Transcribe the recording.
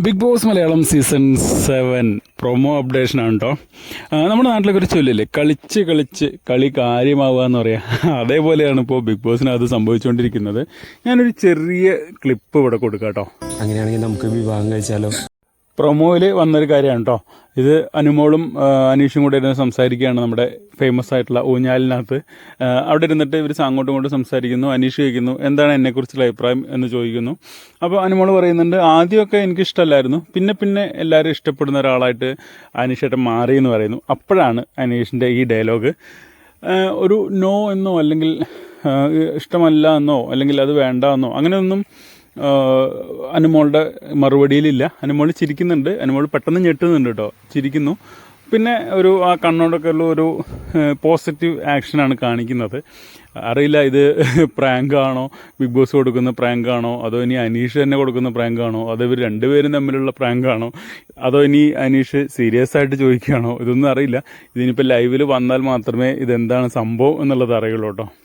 Bigg Boss Malayalam season seven promo updation ആണ് കേട്ടോ നമ്മുടെ നാട്ടിലൊക്കെ ഒരു ചൊല്ലില്ലേ? കളിച്ച് കളിച്ച് കളി കാര്യമാവുക എന്ന് പറയാം. അതേപോലെയാണ് ഇപ്പോൾ ബിഗ് ബോസിന് അത് സംഭവിച്ചുകൊണ്ടിരിക്കുന്നത്. ഞാനൊരു ചെറിയ ക്ലിപ്പ് ഇവിടെ കൊടുക്കാം കേട്ടോ അങ്ങനെയാണെങ്കിൽ നമുക്ക് വിവാഹം കഴിച്ചാലോ? പ്രൊമോയിൽ വന്നൊരു കാര്യമാണ് കേട്ടോ ഇത് അനുമോളും അനീഷും കൂടെ ഇരുന്ന് സംസാരിക്കുകയാണ് നമ്മുടെ ഫേമസ് ആയിട്ടുള്ള ഊഞ്ഞാലിനകത്ത്. അവിടെ ഇരുന്നിട്ട് ഇവർ അങ്ങോട്ടും ഇങ്ങോട്ടും സംസാരിക്കുന്നു അനീഷ് ചോദിക്കുന്നു എന്താണ് എന്നെക്കുറിച്ചുള്ള അഭിപ്രായം? എന്ന് ചോദിക്കുന്നു. അപ്പോൾ അനുമോൾ പറയുന്നുണ്ട് ആദ്യമൊക്കെ എനിക്ക് ഇഷ്ടമല്ലായിരുന്നു പിന്നെ പിന്നെ എല്ലാവരും ഇഷ്ടപ്പെടുന്ന ഒരാളായിട്ട് അനീഷേട്ടൻ മാറി എന്ന് പറയുന്നു. അപ്പോഴാണ് അനീഷിന്റെ ഈ ഡയലോഗ്. ഒരു നോ എന്നോ അല്ലെങ്കിൽ ഇഷ്ടമല്ല എന്നോ അല്ലെങ്കിൽ അത് വേണ്ട എന്നോ അങ്ങനെയൊന്നും അനുമോളുടെ മറുപടിയിലില്ല. അനുമോൾ ചിരിക്കുന്നുണ്ട്. അനുമോൾ പെട്ടെന്ന് ഞെട്ടുന്നുണ്ട് കേട്ടോ. ചിരിക്കുന്നു. പിന്നെ ഒരു ആ കണ്ണോടൊക്കെ ഉള്ള ഒരു പോസിറ്റീവ് ആക്ഷനാണ് കാണിക്കുന്നത്. അറിയില്ല ഇത് പ്രാങ്ക് ആണോ? ബിഗ് ബോസ് കൊടുക്കുന്ന പ്രാങ്ക് ആണോ? അതോ ഇനി അനീഷ് തന്നെ കൊടുക്കുന്ന പ്രാങ്ക് ആണോ? അതോ ഇവർ രണ്ടുപേരും തമ്മിലുള്ള പ്രാങ്ക് ആണോ? അതോ ഇനി അനീഷ് സീരിയസ് ആയിട്ട് ചോദിക്കുകയാണോ? ഇതൊന്നും അറിയില്ല. ഇതിനിപ്പോൾ ലൈവിൽ വന്നാൽ മാത്രമേ ഇതെന്താണ് സംഭവം എന്നുള്ളത് അറിയുള്ളൂ കേട്ടോ.